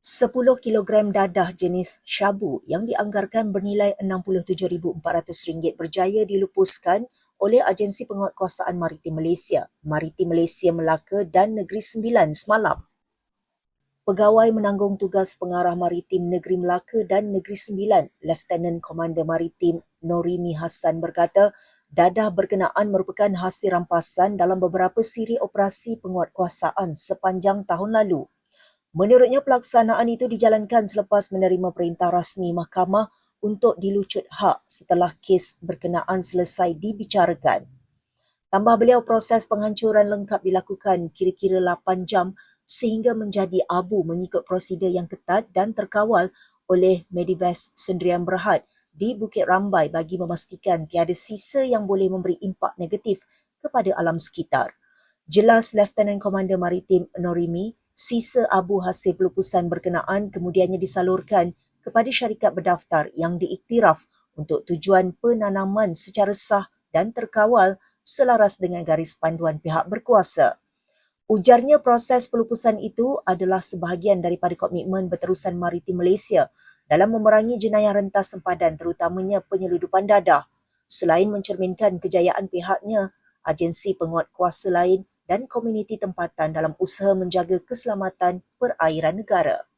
10 kilogram dadah jenis syabu yang dianggarkan bernilai RM67,400 berjaya dilupuskan oleh Agensi Penguatkuasaan Maritim Malaysia, Maritim Malaysia Melaka dan Negeri Sembilan semalam. Pegawai menanggung tugas pengarah maritim Negeri Melaka dan Negeri Sembilan, Lieutenant Komander Maritim Norimi Hassan berkata, dadah berkenaan merupakan hasil rampasan dalam beberapa siri operasi penguatkuasaan sepanjang tahun lalu. Menurutnya pelaksanaan itu dijalankan selepas menerima perintah rasmi mahkamah untuk dilucut hak setelah kes berkenaan selesai dibicarakan. Tambah beliau proses penghancuran lengkap dilakukan kira-kira 8 jam sehingga menjadi abu mengikut prosedur yang ketat dan terkawal oleh Medivest Sendirian Berhad di Bukit Rambai bagi memastikan tiada sisa yang boleh memberi impak negatif kepada alam sekitar. Jelas Lieutenant Komander Maritim Norimi, sisa abu hasil pelupusan berkenaan kemudiannya disalurkan kepada syarikat berdaftar yang diiktiraf untuk tujuan penanaman secara sah dan terkawal selaras dengan garis panduan pihak berkuasa. Ujarnya proses pelupusan itu adalah sebahagian daripada komitmen berterusan maritim Malaysia dalam memerangi jenayah rentas sempadan terutamanya penyeludupan dadah. Selain mencerminkan kejayaan pihaknya, agensi penguat kuasa lain dan komuniti tempatan dalam usaha menjaga keselamatan perairan negara.